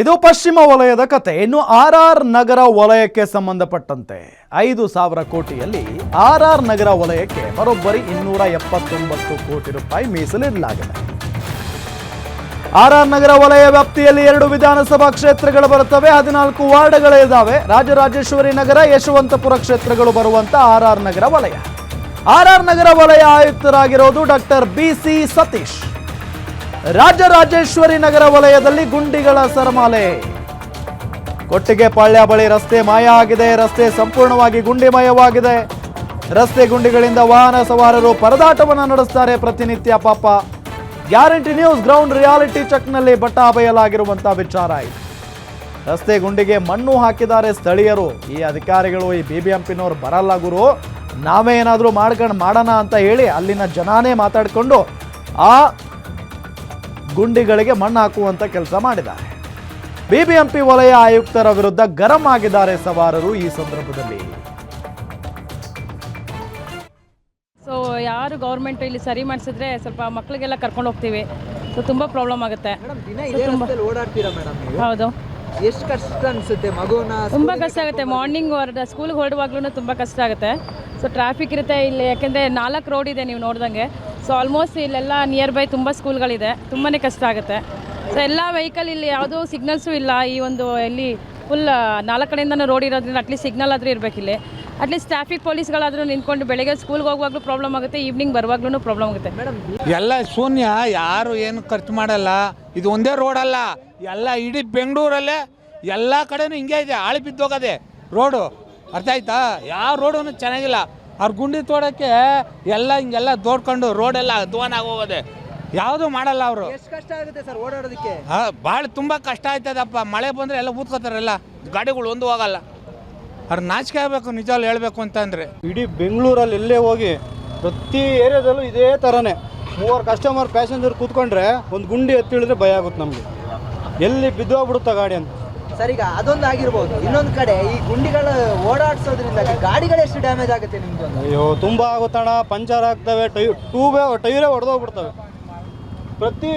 ಇದು ಪಶ್ಚಿಮ ವಲಯದ ಕತೆ. ಇನ್ನು ಆರ್ ಆರ್ ನಗರ ವಲಯಕ್ಕೆ ಸಂಬಂಧಪಟ್ಟಂತೆ ಐದು ಸಾವಿರ ಕೋಟಿಯಲ್ಲಿ ಆರ್ ಆರ್ ನಗರ ವಲಯಕ್ಕೆ ಬರೋಬ್ಬರಿ ಇನ್ನೂರ ಎಪ್ಪತ್ತೊಂಬತ್ತು ಕೋಟಿ ರೂಪಾಯಿ ಮೀಸಲಿಡಲಾಗಿದೆ. ಆರ್ ಆರ್ ನಗರ ವಲಯ ವ್ಯಾಪ್ತಿಯಲ್ಲಿ ಎರಡು ವಿಧಾನಸಭಾ ಕ್ಷೇತ್ರಗಳು ಬರುತ್ತವೆ, ಹದಿನಾಲ್ಕು ಇದಾವೆ. ರಾಜರಾಜೇಶ್ವರಿ ನಗರ, ಯಶವಂತಪುರ ಕ್ಷೇತ್ರಗಳು ಬರುವಂತ ಆರ್ ಆರ್ ನಗರ ವಲಯ. ಆರ್ ಆರ್ ನಗರ ವಲಯ ಆಯುಕ್ತರಾಗಿರೋದು doctor B C Satish. Rajarajeshwari Nagar ವಲಯದಲ್ಲಿ ಗುಂಡಿಗಳ ಸರಮಾಲೆ. ಕೊಟ್ಟಿಗೆ ಪಾಳ್ಯ ಬಳಿ ರಸ್ತೆ ಮಾಯ ಆಗಿದೆ. ರಸ್ತೆ ಸಂಪೂರ್ಣವಾಗಿ ಗುಂಡಿಮಯವಾಗಿದೆ. ರಸ್ತೆ ಗುಂಡಿಗಳಿಂದ ವಾಹನ ಸವಾರರು ಪರದಾಟವನ್ನು ನಡೆಸ್ತಾರೆ ಪ್ರತಿನಿತ್ಯ ಪಾಪ. ಗ್ಯಾರಂಟಿ ನ್ಯೂಸ್, ಗ್ರೌಂಡ್ ರಿಯಾಲಿಟಿ ಚೆಕ್ನಲ್ಲಿ ಬಟ್ಟ ಬಯಲಾಗಿರುವಂತಹ ವಿಚಾರ ರಸ್ತೆ ಗುಂಡಿಗೆ ಮಣ್ಣು ಹಾಕಿದ್ದಾರೆ ಸ್ಥಳೀಯರು. ಈ ಅಧಿಕಾರಿಗಳು, ಈ ಬಿ ಬಿ ಬರಲ್ಲ ಗುರು. ನಾವೇ ಏನಾದರೂ ಮಾಡ್ಕೊಂಡು ಮಾಡೋಣ ಅಂತ ಹೇಳಿ ಅಲ್ಲಿನ ಜನಾನೇ ಮಾತಾಡಿಕೊಂಡು ಆ ಗುಂಡಿಗಳಿಗೆ ಮಣ್ಣು ಹಾಕುವಂತ ಕೆಲಸ ಮಾಡಿದ್ದಾರೆ. ಬಿಬಿಎಂಪಿ ವಲಯ ಆಯುಕ್ತರ ವಿರುದ್ಧ ಗರಂ ಆಗಿದ್ದಾರೆ ಸವಾರರು ಈ ಸಂದರ್ಭದಲ್ಲಿ. ಸೊ ಯಾರು ಗೌರ್ಮೆಂಟ್ ಇಲ್ಲಿ ಸರಿ ಮಾಡಿಸಿದ್ರೆ ಸ್ವಲ್ಪ ಮಕ್ಕಳಿಗೆಲ್ಲ ಕರ್ಕೊಂಡು ಹೋಗ್ತೀವಿ. ಸೊ ತುಂಬ ಪ್ರಾಬ್ಲಮ್ ಆಗುತ್ತೆ. ಮೇಡಮ್ ದಿನ ಇದೇ ರಸ್ತೆಯಲ್ಲಿ ಓಡಾಡ್ತೀರಾ ಮೇಡಮ್ ಹೌದು. ಎಷ್ಟು ಕಷ್ಟ ಅನ್ಸುತ್ತೆ? ಮಗುನ ತುಂಬ ಕಷ್ಟ ಆಗುತ್ತೆ. ಮಾರ್ನಿಂಗ್ ಹೊರಡ ಸ್ಕೂಲ್ಗೆ ಹೊರಡುವಾಗ್ಲೂ ತುಂಬ ಕಷ್ಟ ಆಗುತ್ತೆ. ಸೊ ಟ್ರಾಫಿಕ್ ಇರುತ್ತೆ ಇಲ್ಲಿ. ಯಾಕೆಂದರೆ ನಾಲ್ಕು ರೋಡ್ ಇದೆ ನೀವು ನೋಡ್ದಂಗೆ. ಸೊ ಆಲ್ಮೋಸ್ಟ್ ಇಲ್ಲೆಲ್ಲ ನಿಯರ್ ಬೈ ತುಂಬ ಸ್ಕೂಲ್ಗಳಿದೆ ತುಂಬಾ ಕಷ್ಟ ಆಗುತ್ತೆ. ಸೊ ಎಲ್ಲ ವೆಹಿಕಲ್ ಇಲ್ಲಿ ಯಾವುದೂ ಸಿಗ್ನಲ್ಸು ಇಲ್ಲ. ಈ ಒಂದು ಇಲ್ಲಿ ಫುಲ್ ನಾಲ್ಕು ಕಡೆಯಿಂದನೂ ರೋಡ್ ಇರೋದ್ರಿಂದ ಅಟ್ಲೀಸ್ಟ್ ಸಿಗ್ನಲ್ ಆದರೂ ಇರಬೇಕಿಲ್ಲಿ ಅಟ್ಲೀಸ್ಟ್ ಟ್ರಾಫಿಕ್ ಪೊಲೀಸ್ಗಳಾದರೂ ನಿಂತ್ಕೊಂಡು ಬೆಳಗ್ಗೆ ಸ್ಕೂಲ್ಗೆ ಹೋಗುವಾಗಲೂ ಪ್ರಾಬ್ಲಮ್ ಆಗುತ್ತೆ. ಈವ್ನಿಂಗ್ ಬರುವಾಗ್ಲೂ ಪ್ರಾಬ್ಲಮ್ ಆಗುತ್ತೆ. ಎಲ್ಲ ಶೂನ್ಯ, ಯಾರು ಏನು ಖರ್ಚು ಮಾಡಲ್ಲ. ಇದು ಒಂದೇ ರೋಡ್ ಅಲ್ಲ. ಎಲ್ಲ ಇಡೀ ಬೆಂಗಳೂರಲ್ಲೇ ಎಲ್ಲ ಕಡೆಯೂ ಹಿಂಗೆ ಇದೆ. ಆಳಿ ಬಿದ್ದೋಗದೆ. ರೋಡು ಅರ್ಥ ಆಯ್ತಾ? ಯಾವ ರೋಡು ಚೆನ್ನಾಗಿಲ್ಲ. ಅವ್ರ ಗುಂಡಿ ತೋಡೋಕ್ಕೆ ಎಲ್ಲ ಹಿಂಗೆಲ್ಲ ದೋಡ್ಕೊಂಡು ರೋಡೆಲ್ಲ ಅಧ್ವಾನ ಆಗೋಗೋದೆ. ಯಾವುದು ಮಾಡಲ್ಲ ಅವರು. ಎಷ್ಟು ಕಷ್ಟ ಆಗುತ್ತೆ ಸರ್ ಓಡಾಡೋದಕ್ಕೆ? ಭಾಳ ತುಂಬ ಕಷ್ಟ ಆಯ್ತದಪ್ಪ. ಮಳೆ ಬಂದರೆ ಎಲ್ಲ ಊದ್ಕೋತಾರೆಲ್ಲ ಗಾಡಿಗಳು ಒಂದು ಹೋಗಲ್ಲ ಅವ್ರ ನಾಚಿಕೆ ಆಗಬೇಕು ನಿಜವಾಗ್ಲು ಹೇಳಬೇಕು ಅಂತಂದರೆ ಇಡೀ ಬೆಂಗಳೂರಲ್ಲಿ ಎಲ್ಲೇ ಹೋಗಿ ಪ್ರತಿ ಏರಿಯಾದಲ್ಲೂ ಇದೇ ಥರನೇ ಮೂವರು ಕಸ್ಟಮರ್ ಪ್ಯಾಸೆಂಜರ್ ಕೂತ್ಕೊಂಡ್ರೆ ಒಂದು ಗುಂಡಿ ಎತ್ತಿಳಿದ್ರೆ ಭಯ ಆಗುತ್ತೆ ನಮಗೆ. ಎಲ್ಲಿ ಬಿದ್ದೋಗ್ಬಿಡುತ್ತಾ ಗಾಡಿ ಅಂತ. ಸರ್ ಈಗ ಅದೊಂದು ಆಗಿರ್ಬೋದು. ಇನ್ನೊಂದು ಕಡೆ ಈ ಗುಂಡಿಗಳ ಓಡಾಡ್ಸೋದ್ರಿಂದ ಗಾಡಿಗಳು ಎಷ್ಟು ಡ್ಯಾಮೇಜ್ ಆಗುತ್ತೆ ನಿಮ್ದು ಅಯ್ಯೋ, ತುಂಬ ಆಗುತ್ತಣ್ಣ. ಪಂಚರ್ ಆಗ್ತವೆ, ಟೈ ಟೂಬೇ ಟೈರೇ ಹೊಡೆದೋಗ್ಬಿಡ್ತವೆ. ಪ್ರತಿ